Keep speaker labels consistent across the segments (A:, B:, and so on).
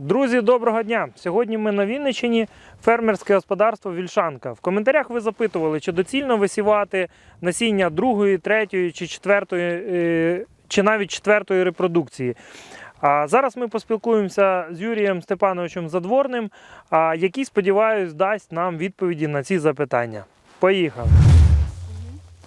A: Друзі, доброго дня! Сьогодні ми на Вінниччині, фермерське господарство Вільшанка. В коментарях ви запитували, чи доцільно висівати насіння другої, третьої чи четвертої, е, чи навіть четвертої репродукції. А зараз ми поспілкуємося з Юрієм Степановичем Задворним, який, сподіваюсь, дасть нам відповіді на ці запитання. Поїхали!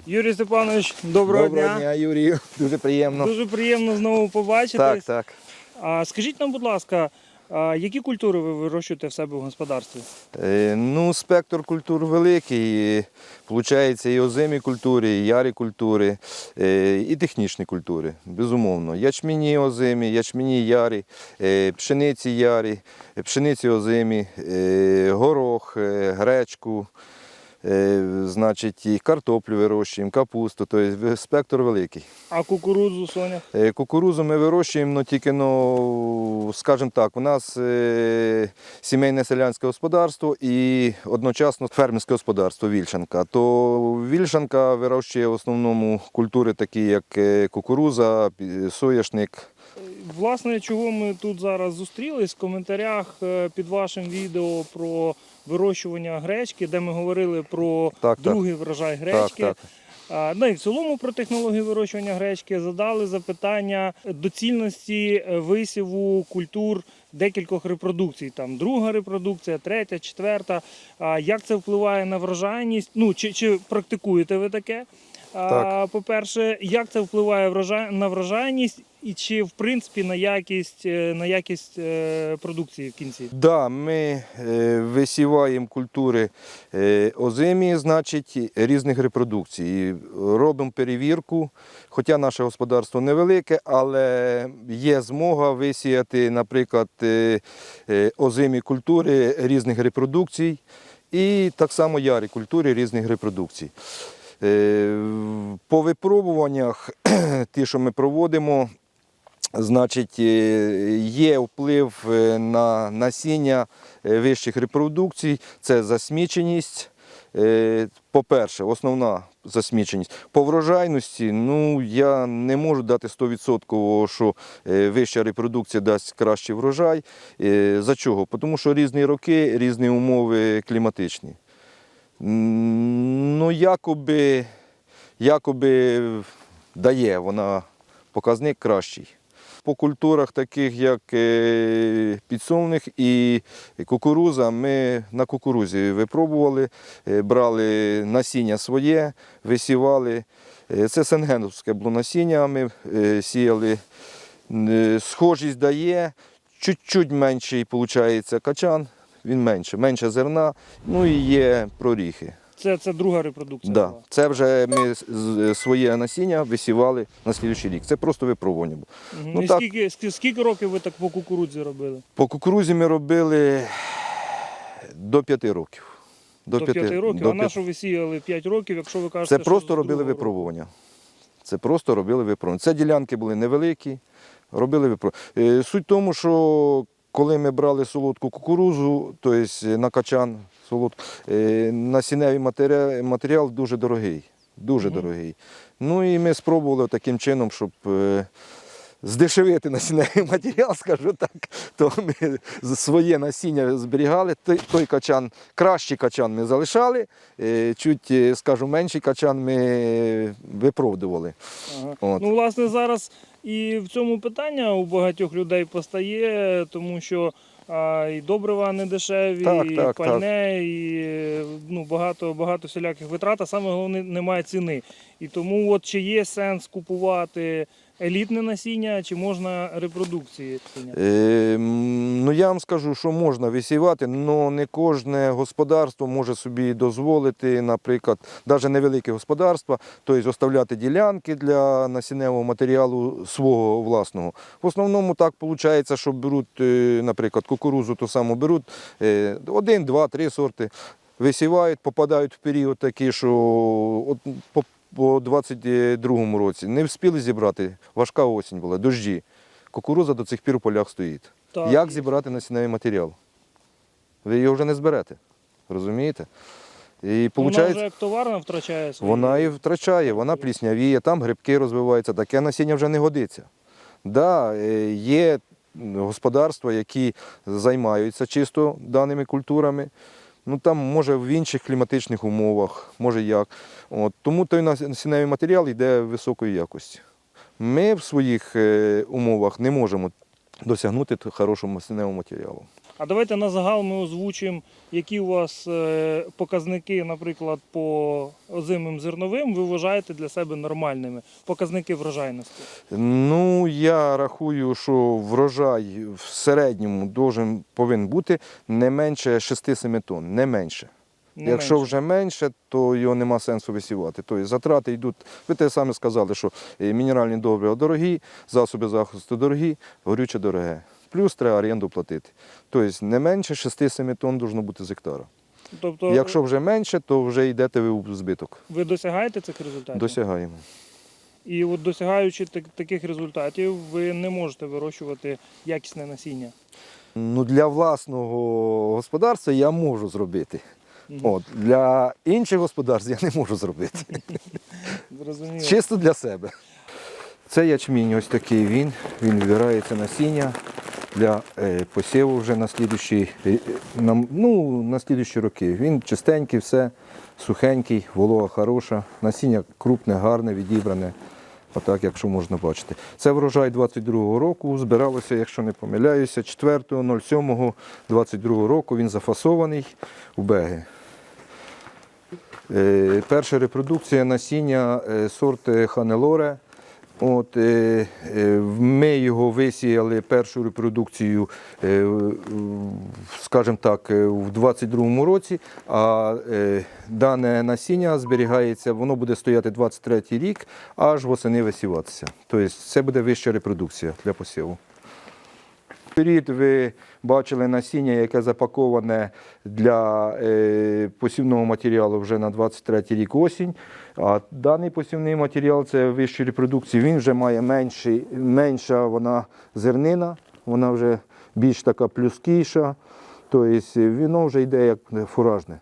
A: Юрій Степанович, доброго,
B: Доброго дня, Юрію. Дуже приємно.
A: Дуже приємно знову побачитись.
B: Так, так.
A: А скажіть нам, будь ласка, а які культури ви вирощуєте в себе в господарстві?
B: Е, ну, спектр культур великий. Получається і озимі культури, і ярі культури, е, і технічні культури, безумовно. Ячміні озимі, ячміні ярі, е, пшениці ярі, пшениці озимі, горох, гречку. Е, Значить, і картоплю вирощуємо, капусту, тобто спектр великий.
A: А кукурудзу, соня?
B: Е, Кукурузу ми вирощуємо, ну тільки, ну, скажімо так, у нас е, сімейне селянське господарство і одночасно фермерське господарство Вільшанка. То Вільшанка вирощує в основному культури, такі як кукуруза, соняшник.
A: Власне, чого ми тут зараз зустрілись в коментарях е, під вашим відео про вирощування гречки, де ми говорили про
B: Так, так.
A: другий врожай гречки.
B: Так, так.
A: Ну і в цілому про технологію вирощування гречки задали запитання доцільності е, висіву культур декількох репродукцій. Там друга репродукція, третя, четверта. Як це впливає на врожайність? Ну чи, чи практикуєте ви таке?
B: Так.
A: По-перше, як це впливає на врожайність і чи в принципі на якість, е, на якість е, продукції в кінці?
B: Да, ми е, висіваємо культури озимі, значить, різних репродукцій. Робимо перевірку, хоча наше господарство невелике, але є змога висіяти, наприклад, озимі культури різних репродукцій і так само ярі культури різних репродукцій. По випробуваннях, ті, що ми проводимо, Значить, е, є вплив е, на насіння е, вищих репродукцій, це засміченість. По-перше, основна засміченість. По врожайності, ну я не можу дати 100%, що вища репродукція дасть кращий врожай. За чого? Тому що різні роки, різні умови кліматичні. Ну, якоби, якоби дає вона показник кращий. По культурах, таких як е, і кукуруза, ми на кукурузі випробували, е, брали насіння своє, висівали. Е, Це сенгеновське було насіння, ми сіяли. Схожість дає, чуть-чуть менший виходить качан, він менше, менше зерна, ну і є проріхи.
A: Це, це друга репродукція.
B: Да.
A: була.
B: Це вже ми з- своє насіння висівали на слідуючий рік. Це просто випробування було.
A: Мгм.
B: Ну,
A: І
B: так.
A: скільки, скі- скільки років ви так по кукурудзі робили?
B: По кукурузі ми робили до 5 років.
A: До 5 років,
B: до
A: а
B: п'яти.
A: що ви сіяли 5 років, якщо ви кажете,
B: Це
A: що
B: просто робили
A: другого року?
B: випробування. Це просто робили випробування. Це ділянки були невеликі, робили випробування. Е, Суть в тому, що коли ми брали солодку кукурузу, тобто на качан солодку, е, насінневий матеріал, дуже дорогий. Дуже
A: Мгм.
B: дорогий. Ну і ми спробували таким чином, щоб е, здешевити насінневий матеріал, скажу так, то ми своє насіння зберігали. Той, качан, кращий качан ми залишали, е, чуть, скажу, менший качан ми виправдували.
A: Ага.
B: От.
A: Ну, власне, зараз і в цьому питання у багатьох людей постає, тому що а, і добрива не дешеві,
B: Так,
A: і
B: так,
A: пальне, і ну, багато, багато всіляких витрат, а саме головне немає ціни. І тому от чи є сенс купувати елітне насіння, чи можна репродукції?
B: Е, ну я вам скажу, що можна висівати, але не кожне господарство може собі дозволити, наприклад, навіть невелике господарство, тобто оставляти ділянки для насінневого матеріалу свого власного. В основному так виходить, що беруть, е, наприклад, кукурузу ту саму беруть е, один, два, три сорти, висівають, попадають в період такий, що по, по 22-му році не встигли зібрати, важка осінь була, дожді. Кукуруза до цих пір у полях стоїть.
A: Так,
B: Як зібрати насінневий матеріал? Ви його вже не зберете. Розумієте? І
A: Вона вже як товарна втрачає свої.
B: вона і втрачає, вона пліснявіє, там грибки розвиваються, таке насіння вже не годиться. Да, е, є господарства, які займаються чисто даними культурами. Ну там може в інших кліматичних умовах, може як. От, тому той насінневий матеріал йде високої якості. Ми в своїх е, умовах не можемо досягнути хорошого насінневого матеріалу.
A: А давайте на загал ми озвучимо, які у вас е, показники, наприклад, по озимим зерновим, ви вважаєте для себе нормальними. Показники врожайності.
B: Ну, я рахую, що врожай в середньому должен, повинен бути не менше 6-7 тонн, не менше.
A: Не
B: Якщо
A: менше.
B: вже менше, то його нема сенсу висівати. Тобто затрати йдуть. Ви те саме сказали, що е, мінеральні добрива дорогі, засоби захисту дорогі, горюче дороге. Плюс треба оренду платити. Тобто не менше 6-7 тонн должно бути з гектара.
A: Тобто,
B: Якщо вже менше, то вже йдете ви у збиток.
A: ви досягаєте цих результатів?
B: Досягаємо.
A: І от досягаючи так- таких результатів, ви не можете вирощувати якісне насіння.
B: Ну, для власного господарства я можу зробити. От, для інших господарств я не можу зробити.
A: Зрозуміло.
B: Чисто для себе. Це ячмінь, ось такий він. Він вибирається насіння для е, посіву вже на слідущі, е, ну, на слідущі роки. Він чистенький, все, сухенький, волога хороша, насіння крупне, гарне, відібране. Отак, якщо можна бачити. Це врожай 22-го року. Збиралося, якщо не помиляюся, 4.07.22 року він зафасований у беги. Е, Перша репродукція насіння е, сорт е, Ханелоре. От, е, е, ми його висіяли першу репродукцію, е, скажімо так, в 22-му році, а дане насіння зберігається, воно буде стояти 23-й рік, аж восени висіватися. Тобто це буде вища репродукція для посіву. Вперед ви бачили насіння, яке запаковане для е, посівного матеріалу вже на 23 рік осінь. А даний посівний матеріал це вищої репродукції. Він вже має менший, менша вона зернина, вона вже більш така плюскіша. Тобто воно вже йде як фуражне.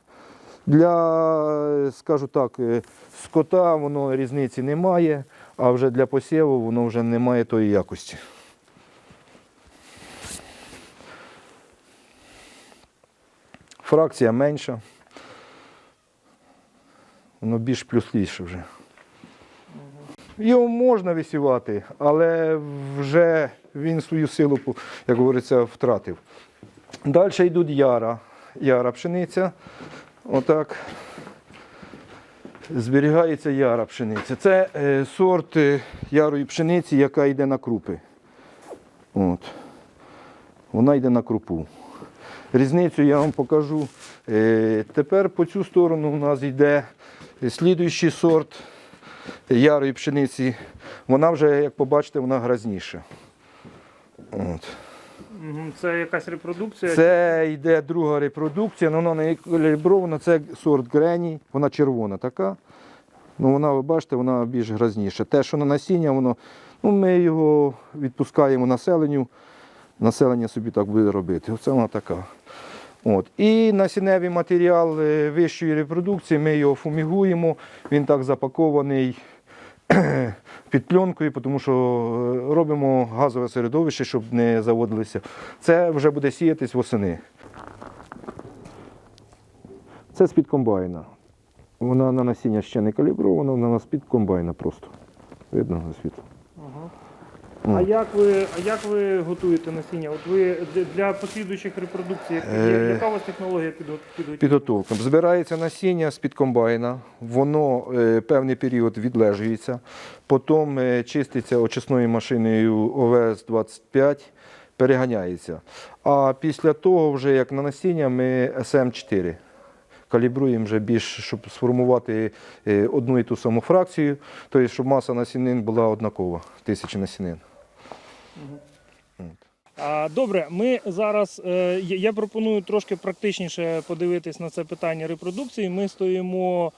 B: Для, скажу так, е, скота воно різниці немає, а вже для посіву воно вже не має тої якості. Фракція менша. Воно більш плюсліше вже. Його можна висівати, але вже він свою силу, як говориться, втратив. Далі йдуть яра. Яра пшениця. Отак. Зберігається яра пшениця. Це е, сорт е, ярої пшениці, яка йде на крупи. От. Вона йде на крупу. Різницю я вам покажу. Е, Тепер по цю сторону у нас йде слідуючий сорт ярої пшениці. Вона вже, як побачите, вона грязніша. От.
A: Це якась репродукція.
B: Це йде друга репродукція, але вона не калібрована, це сорт Греній, вона червона така. Ну, вона, ви бачите, вона більш грязніша. Те, що на насіння, воно, ну, ми його відпускаємо населенню, населення собі так буде робити. Оце вона така. От. І насінневий матеріал е, вищої репродукції, ми його фумігуємо, він так запакований під пленкою, тому що е, робимо газове середовище, щоб не заводилися. Це вже буде сіятись восени. Це з-під комбайна. Вона на насіння ще не калібрована, вона з-під комбайна просто. Видно на світло.
A: А як ви, а як ви готуєте насіння? От ви для- для послідуючих репродукцій, як-
B: Е,
A: яка у вас технологія підго- підготовки?
B: Підготовка. Збирається насіння з-під комбайна, воно е, певний період відлежується, потім е, чиститься очисною машиною ОВС-25, переганяється. А після того, вже як на насіння, ми СМ4 калібруємо вже більш, щоб сформувати е, одну і ту саму фракцію, тобто, щоб маса насінин була однакова, тисячі насінин.
A: Добре, ми зараз. Е, я- пропоную трошки практичніше подивитись на це питання репродукції. Ми стоїмо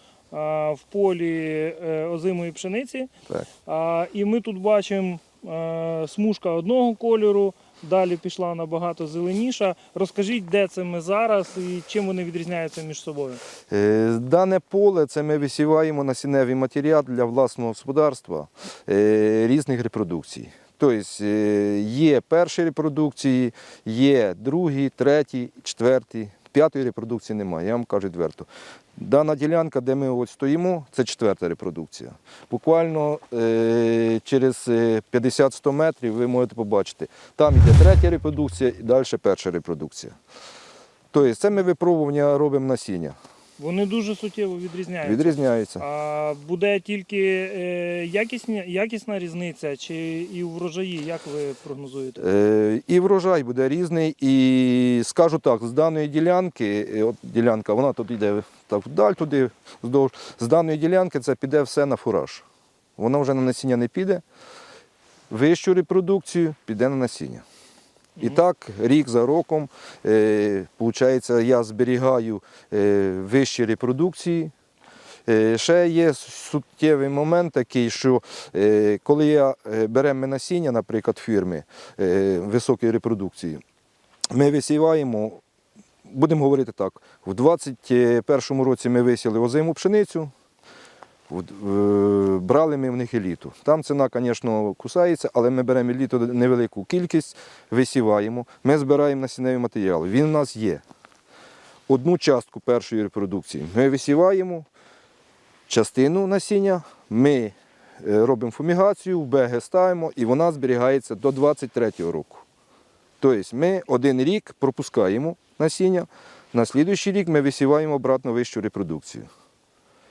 A: в полі е, озимої пшениці,
B: Так.
A: і ми тут бачимо е, смужка одного кольору. Далі пішла набагато зеленіша. Розкажіть, де це ми зараз і чим вони відрізняються між собою?
B: Дане поле це ми висіваємо насінневий матеріал для власного господарства різних репродукцій. Тобто е, є перші репродукції, є другі, треті, четверті, п'ятої репродукції немає, я вам кажу відверто. Дана ділянка, де ми от стоїмо, це четверта репродукція. Буквально е, через е, 50-100 метрів ви можете побачити, там йде третя репродукція і далі перша репродукція. Тобто це ми випробування робимо насіння.
A: Вони дуже суттєво відрізняються.
B: Відрізняється.
A: А буде тільки е, якісні, якісна різниця чи і врожаї, як ви прогнозуєте?
B: Е, І врожай буде різний. І скажу так, з даної ділянки, е, от ділянка, вона тут йде так вдаль туди, вздовж. З даної ділянки це піде все на фураж. Вона вже на насіння не піде. Вищу репродукцію піде на насіння. І так, рік за роком, е, получається, я зберігаю е, вищі репродукції. Е, ще є суттєвий момент такий, що е, коли я е, беремо насіння, наприклад, фірми е, високої репродукції, ми висіваємо, будемо говорити так, в 2021 році ми висіли озиму пшеницю, е, брали ми в них еліту. Там ціна, звісно, кусається, але ми беремо еліту невелику кількість, висіваємо, ми збираємо насінневий матеріал. Він у нас є. Одну частку першої репродукції ми висіваємо, частину насіння ми е, робимо фумігацію, в БГ ставимо і вона зберігається до 23-го року. Тобто ми один рік пропускаємо насіння, на слідуючий рік ми висіваємо обратно вищу репродукцію.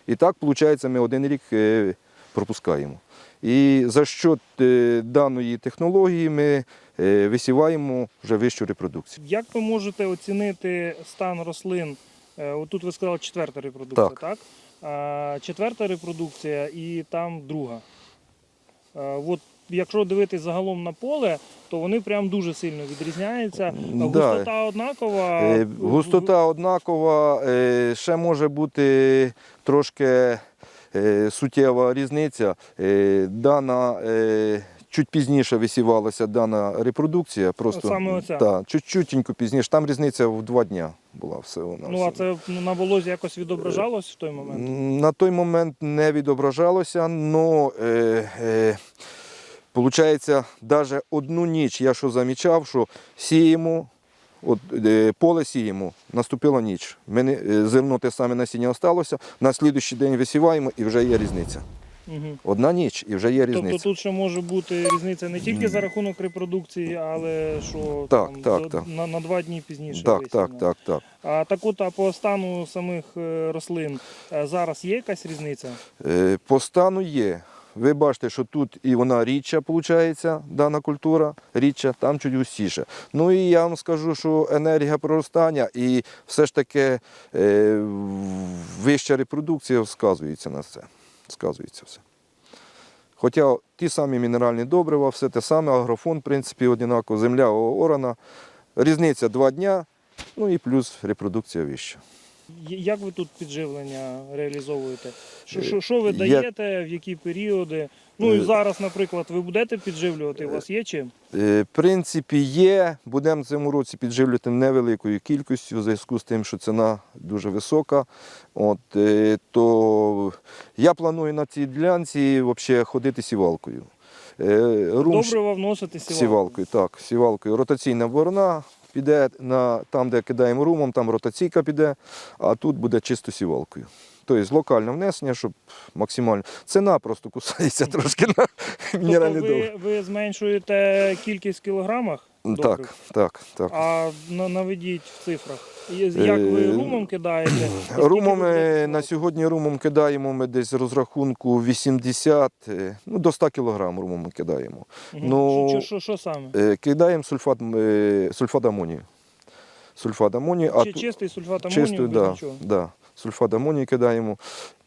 B: І так, виходить, ми один рік е, пропускаємо. І за що е, даної технології ми е, висіваємо вже вищу репродукцію.
A: Як ви можете оцінити стан рослин? Отут ви сказали четверта репродукція,
B: Так.
A: так? Четверта репродукція і там друга. От, якщо дивитись загалом на поле, то вони прям дуже сильно відрізняються.
B: Да.
A: Густота однакова.
B: Е, Густота однакова, е, ще може бути трошки е, суттєва різниця. Е, Дана е, чуть пізніше висівалася дана репродукція. Просто
A: Саме оця?
B: та, чуть-чутенько пізніше. Там різниця в два дня була все. Вона
A: Ну, а це на волозі якось відображалось в той момент?
B: На той момент не відображалося, але Получається, навіть одну ніч я що замічав, що сіємо, от, е, поле сіємо, наступила ніч. Мене, е, зерно те саме насіння осталося, на слідуючий день висіваємо і вже є різниця.
A: Угу.
B: Одна ніч і вже є різниця.
A: Тобто тут ще може бути різниця не тільки за рахунок репродукції, але що
B: Так,
A: там,
B: так,
A: до-
B: так.
A: На, на два дні пізніше.
B: так, так, так, так.
A: А так от, а по стану самих е, рослин зараз є якась різниця?
B: Е, По стану є. Ви бачите, що тут і вона рідча, виходить, дана культура, рідча, там чуть густіше. Ну і я вам скажу, що енергія проростання і все ж таки е, вища репродукція сказується на це. Сказується все. Хоча ті самі мінеральні добрива, все те саме, агрофон, в принципі, однаково, земля орана. Різниця два дня, ну і плюс репродукція вища.
A: Як ви тут підживлення реалізовуєте? Що,
B: Е,
A: що, що ви
B: я-
A: даєте, в які періоди? Ну і
B: Е,
A: зараз, наприклад, ви будете підживлювати? У вас є чим?
B: Е, В принципі, є. Будемо в цьому році підживлювати невеликою кількістю, в зв'язку з тим, що ціна дуже висока. От, то я планую на цій ділянці взагалі ходити сівалкою. Рум
A: Добрива вносити сівалку?
B: сівалкою, так, сівалкою. Ротаційна борона піде на там, де кидаємо румом, там ротаційка піде, а тут буде чисто сівалкою. Тобто локальне внесення, щоб максимально. Ціна просто кусається трошки на мінеральний
A: Тобто ви, ви зменшуєте кількість в кілограмах? Добрив?
B: Так, так, так.
A: А на- наведіть в цифрах. Є- Як ви
B: Е,
A: румом кидаєте? Скільки
B: Румом
A: ви
B: е, на сьогодні румом кидаємо ми десь розрахунку 80, е, ну до 100 кг румом ми кидаємо.
A: Мгм.
B: ну,
A: що, що, що саме?
B: Е, Кидаємо сульфат, е, сульфат амонію. Сульфат амонію, а
A: Чи,
B: ту-
A: чистий сульфат амонію?
B: чистою,
A: без
B: да,
A: нічого?
B: да, сульфат амонію кидаємо.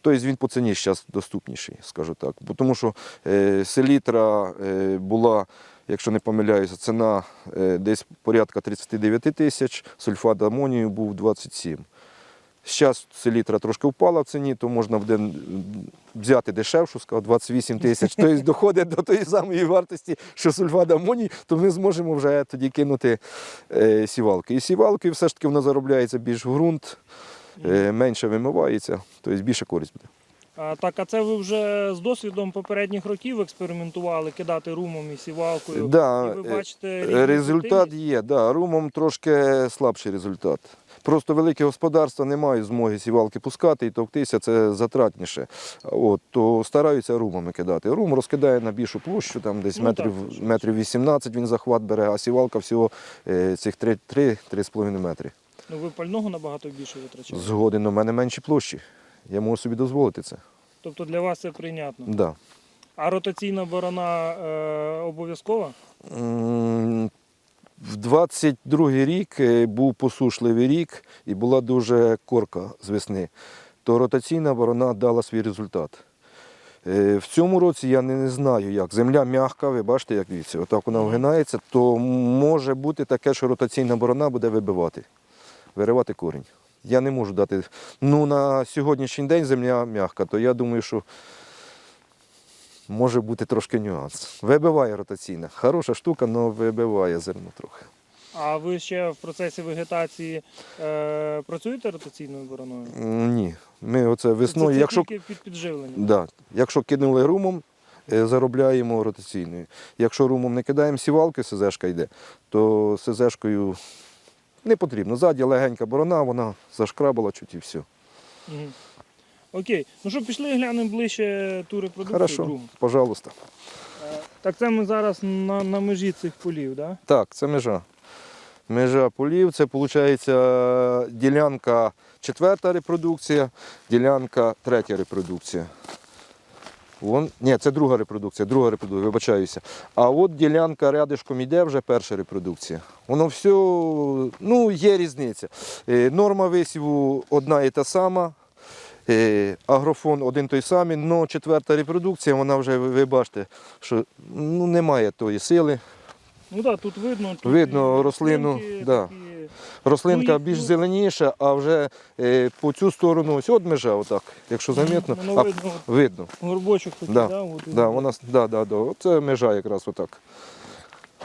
B: Тобто він по ціні зараз доступніший, скажу так. Бо Тому що е, селітра е, була, якщо не помиляюся, ціна е, десь порядка 39 тисяч, сульфат амонію був 27. Зараз селітра трошки впала в ціні, то можна буде м, взяти дешевшу, сказав 28 тисяч. Тобто доходить до тої самої вартості, що сульфат амоній, то ми зможемо вже тоді кинути е, сівалки. І сівалки все ж таки воно заробляється більш в ґрунт, е, менше вимивається, тобто більше користь буде.
A: Так, а це ви вже з досвідом попередніх років експериментували кидати румом і сівалкою.
B: Да,
A: і ви
B: е,
A: бачите
B: Результат
A: ефективність?
B: є, да, румом трошки слабший результат. Просто великі господарства не мають змоги сівалки пускати і товктися, це затратніше. От, то стараються румами кидати. Рум розкидає на більшу площу, там десь
A: Ну,
B: метрів,
A: так,
B: метрів 18 він захват бере, а сівалка всього е, цих 3-3,5 метри.
A: Ну ви пального набагато більше витрачаєте.
B: Згоден, у мене менші площі. Я можу собі дозволити це.
A: Тобто для вас це прийнятно.
B: Да.
A: А ротаційна борона е, обов'язкова?
B: В 22-й рік е, був посушливий рік і була дуже корка з весни. То ротаційна борона дала свій результат. Е, В цьому році я не, не знаю як. Земля м'яка, ви бачите, як дивіться, отак вона вгинається, то може бути таке, що ротаційна борона буде вибивати, виривати корінь. Я не можу дати. Ну, на сьогоднішній день земля м'яка, то я думаю, що може бути трошки нюанс. Вибиває ротаційна. Хороша штука, але вибиває зерно трохи.
A: А ви ще в процесі вегетації е, працюєте ротаційною бороною?
B: Ні. Ми оце
A: Це-
B: весною,
A: це
B: якщо,
A: тільки під підживлення.
B: да, якщо кинули румом, е, заробляємо ротаційною. Якщо румом не кидаємо сівалки, СЗшка йде, то СЗшкою не потрібно. Ззаді легенька борона, вона зашкрабала чуть і все.
A: Окей. Ну що, пішли глянемо ближче ту репродукцію
B: Хорошо,
A: другу.
B: пожалуйста.
A: Е, Так це ми зараз на, на межі цих полів, да?
B: Так, це межа. Межа полів, це виходить ділянка четверта репродукція, ділянка третя репродукція. Вон, ні, це друга репродукція, друга репродукція, вибачаюся. А от ділянка рядишком йде вже перша репродукція. Воно все, ну, є різниця. Е, Норма висіву одна і та сама. е, Агрофон один той самий, але четверта репродукція, вона вже, ви бачите, що ну, немає тої сили.
A: Ну так, тут видно. Тут
B: Видно рослину,
A: рослинки
B: да.
A: такі.
B: Рослинка
A: Ну,
B: більш
A: ну-
B: зеленіша, а вже е, по цю сторону ось от межа, отак, якщо замітно.
A: Воно
B: а,
A: видно,
B: видно.
A: горбочок такий,
B: Да,
A: да? От,
B: Да, вона, да, да, да. Це межа якраз отак.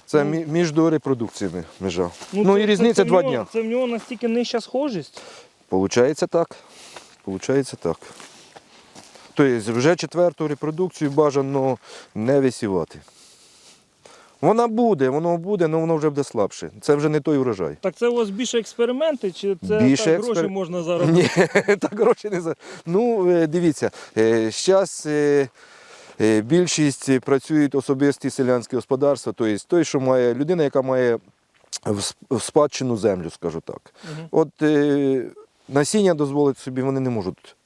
B: Це
A: Ну.
B: між репродукціями межа. Ну,
A: це-
B: і різниця
A: це
B: два дня.
A: Це в нього настільки нижча схожість.
B: Получається так. Получається так. Тобто вже четверту репродукцію бажано не висівати. Вона буде, воно буде, але воно вже буде слабше. Це вже не той урожай.
A: Так це у вас більше експерименти, чи це
B: Більше
A: так, гроші можна заробити?
B: Ні, так гроші не за. Ну, е, дивіться, зараз більшість працюють особисті селянські господарства, тобто той, що має людина, яка має в спадщину землю, скажу так.
A: Мгм.
B: От е, насіння дозволити собі вони не можуть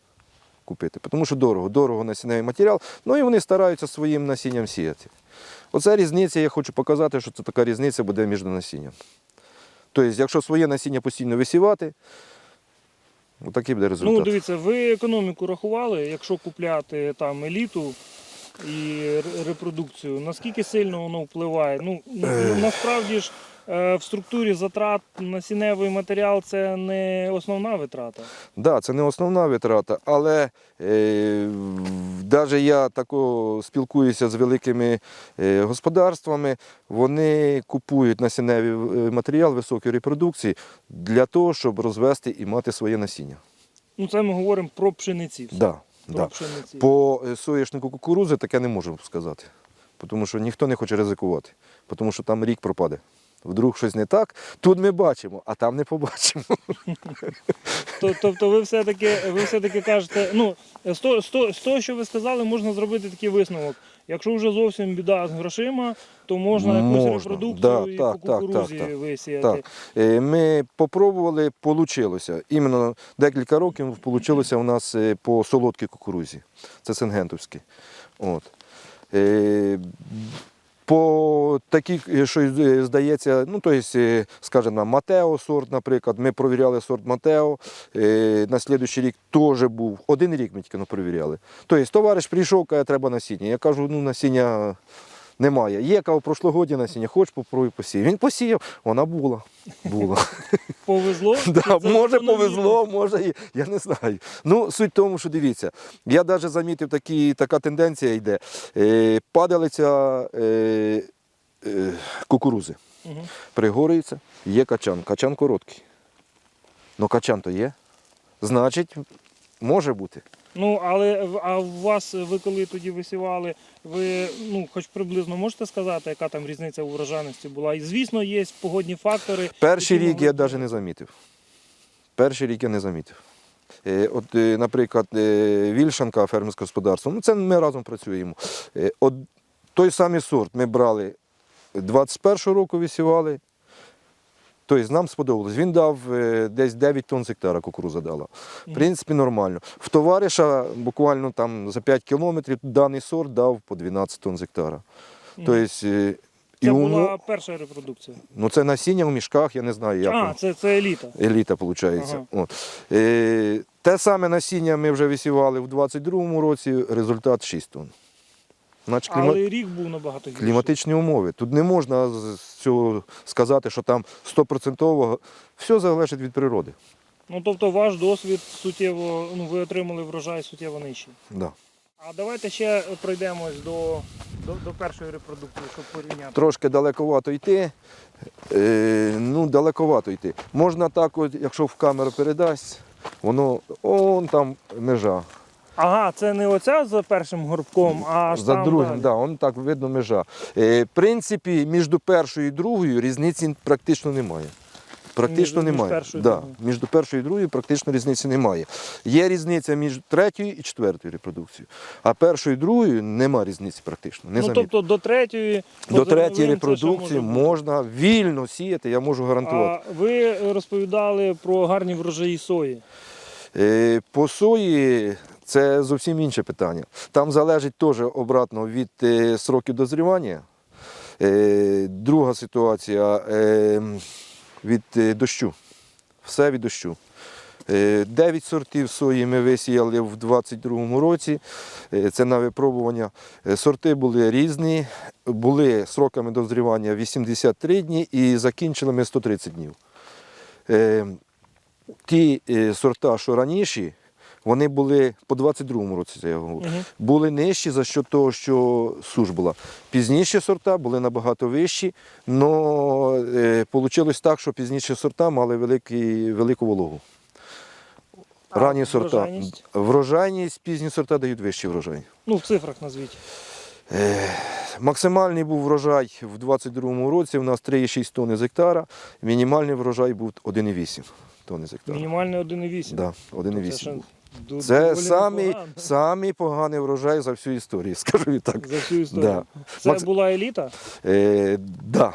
B: купити, тому що дорого, дорого насінневий матеріал, ну і вони стараються своїм насінням сіяти. Оце різниця, я хочу показати, що це така різниця буде між насінням. Тобто, якщо своє насіння постійно висівати, отакий буде результат.
A: Ну, дивіться, ви економіку рахували, якщо купляти там еліту і репродукцію, наскільки сильно воно впливає? Ну, ну, насправді ж в структурі затрат насінневий матеріал це не основна витрата.
B: Да, це не основна витрата, але е, навіть я тако спілкуюся з великими е, господарствами, вони купують насінневий е, матеріал високої репродукції для того, щоб розвести і мати своє насіння.
A: Ну, це ми говоримо про пшениці.
B: Да,
A: Про
B: да.
A: пшениці.
B: По е, соняшнику кукурузи таке не можу сказати, тому що ніхто не хоче ризикувати, тому що там рік пропаде. Вдруг щось не так, тут ми бачимо, а там не побачимо.
A: Тобто ви все-таки, ви все-таки кажете, ну, з того, що ви сказали, можна зробити такий висновок. Якщо вже зовсім біда з грошима, то можна якусь репродукцію
B: да,
A: і
B: так,
A: по кукурузі висіяти.
B: Так. Е, Ми попробували, вийшло. Іменно декілька років вийшло у нас е, по солодкій кукурузі. Це сингентовські. От. Е, По таких, е, що е, здається, ну, тобто, є, скажімо, Матео сорт, наприклад, ми провіряли сорт Матео. е, На слідуючий рік теж був. Один рік ми тільки ну, провіряли. Тобто, товариш прийшов, каже, треба насіння. Я кажу, ну насіння немає. Є кого прошлогодні насіння, хоч попробуй посій. Він посіяв, вона була. була.
A: Повезло?
B: Да, може повезло, може і я не знаю. Ну, суть в тому, що дивіться, я навіть замітив, такі, така тенденція йде. Е, падалиця е, е, кукурузи.
A: Мгм.
B: Пригорюється, є качан. Качан короткий. Ну качан то є. Значить, може бути.
A: Ну, але а у вас, ви коли тоді висівали, ви ну, хоч приблизно можете сказати, яка там різниця у врожайності була? І звісно, є погодні фактори.
B: Перший рік
A: могли
B: я навіть не замітив. Перший рік я не замітив. Е, От, е, наприклад, е, Вільшанка, фермерське господарство, ну це ми разом працюємо. Е, От той самий сорт ми брали 21-го року висівали. Тобто нам сподобалось. Він дав е, десь 9 тонн з гектара кукуруза дала. В принципі, нормально. В товариша буквально там за 5 кілометрів даний сорт дав по 12 тонн з гектара. Тобто,
A: Це
B: і
A: була
B: умо-
A: перша репродукція.
B: ну, це насіння в мішках, я не знаю, як.
A: А, це, це еліта.
B: Еліта, виходить.
A: Ага.
B: От. Е, те саме насіння ми вже висівали в 22-му році, результат 6 тонн. Значить, кліма...
A: Але рік був набагато гірший.
B: кліматичні умови. Тут не можна з цього сказати, що там 100% все залежить від природи.
A: Ну тобто ваш досвід суттєво, ну ви отримали врожай суттєво нижчий.
B: Да.
A: А давайте ще пройдемось до, до, до першої репродукції, щоб порівняти.
B: Трошки далековато йти. Е, ну, далековато йти. Можна так, от, якщо в камеру передасть, воно он там межа.
A: Ага, це не оця за першим горбком, а аж
B: За
A: там
B: другим,
A: далі.
B: да, он так видно межа. Е, в принципі, між першою і другою різниці практично немає. Практично
A: Між- між
B: немає.
A: першою і
B: да,
A: другою.
B: між першою і другою практично різниці немає. Є різниця між третьою і четвертою репродукцією. А першою і другою нема різниці практично. Не
A: ну тобто до третьої
B: До третьої репродукції
A: бути.
B: можна вільно сіяти, я можу гарантувати.
A: А ви розповідали про гарні врожаї сої.
B: Е, По сої це зовсім інше питання. Там залежить теж обратно від е, сроків дозрівання. Е, Друга ситуація е, від дощу. Все від дощу. Дев'ять сортів сої ми висіяли в 22-му році. Це на випробування. Сорти були різні, були сроками дозрівання 83 дні і закінчили ми 130 днів. Ті сорта, що раніші, вони були по 22-му році, це я говорю,
A: Мгм.
B: були нижчі за що того, що суш була. Пізніші сорта були набагато вищі, але вийшло так, що пізніші сорта мали великий, велику вологу.
A: А
B: Ранні сорта.
A: врожайність?
B: Врожайність, пізні сорта дають вищий врожай.
A: Ну, в цифрах назвіть.
B: Е, Максимальний був врожай в 22-му році, у нас 3,6 тонни з гектара, мінімальний врожай був 1,8 тонни з гектара.
A: Мінімальний 1,8.
B: Да, 1,8 був. Це самий, самий поганий врожай за всю історію, скажу і так.
A: за всю історію.
B: Да.
A: Це
B: Макс-
A: була еліта.
B: Е, да.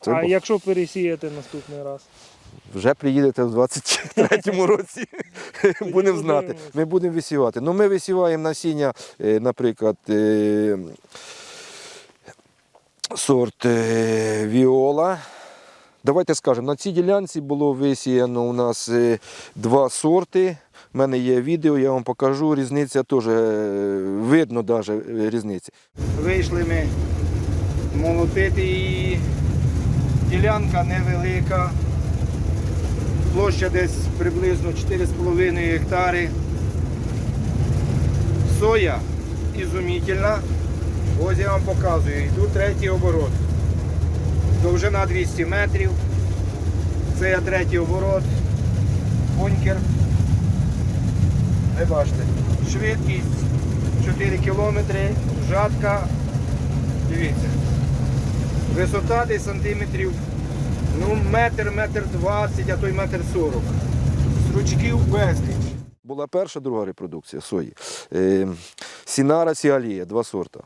B: Це
A: а
B: бу-
A: якщо пересіяти наступний раз?
B: Вже приїдете в 23-му році, будемо знати. Ми будемо висівати. Ну, ми висіваємо насіння, е, наприклад, е, сорт е, Віола. Давайте скажемо, на цій ділянці було висіяно у нас е, два сорти. У мене є відео, я вам покажу. Різниця теж е, видно навіть різниці.
C: Вийшли ми молотити її. Ділянка невелика. Площа десь приблизно 4,5 гектари. Соя ізумітельна. Ось я вам показую. Йду третій оборот. Довжина 200 метрів. Це я третій оборот. Бункер. Ви бачите. Швидкість 4 кілометри. Жатка. Дивіться. Висота десь сантиметрів. Ну, метр, метр двадцять, а то й метр сорок. Стручків безліч.
B: Була перша, друга репродукція сої. Е, Сінара, Сіалія, два сорта.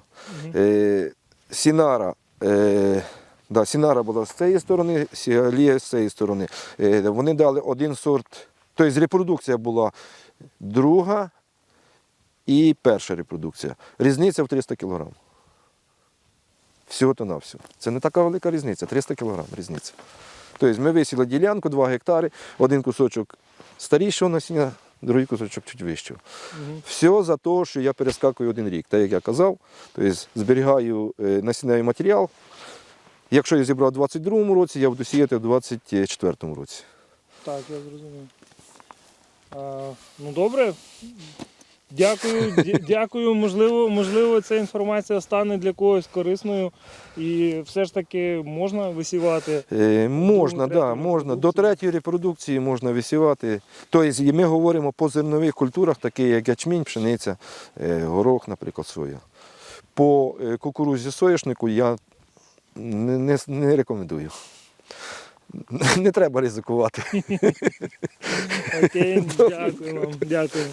B: Е, Сінара, е, да, Сінара була з цієї сторони, Сіалія з цієї сторони. Е, вони дали один сорт, тобто репродукція була друга і перша репродукція. Різниця в 300 кг. Всього-то на всього. Це не така велика різниця, 300 кг різниця. Тобто ми висіли ділянку 2 гектари, один кусочок старішого насіння, другий кусочок чуть вищого. Все за те, що я перескакую один рік. Так як я казав, тобто зберігаю е, насінневий матеріал. Якщо я зібрав у 22-му році, я буду сіяти в 24-му році.
A: Так, я зрозумів. А, ну добре. Дякую, дякую. Можливо, можливо, ця інформація стане для когось корисною. І все ж таки можна висівати.
B: Е, можна, да, можна. До третьої репродукції можна висівати. Тобто ми говоримо по зернових культурах, такі як ячмінь, пшениця, е, горох, наприклад, соя. По е, кукурузі соняшнику я не, не, не рекомендую. Не треба ризикувати.
A: Окей, дякую вам. Дякую.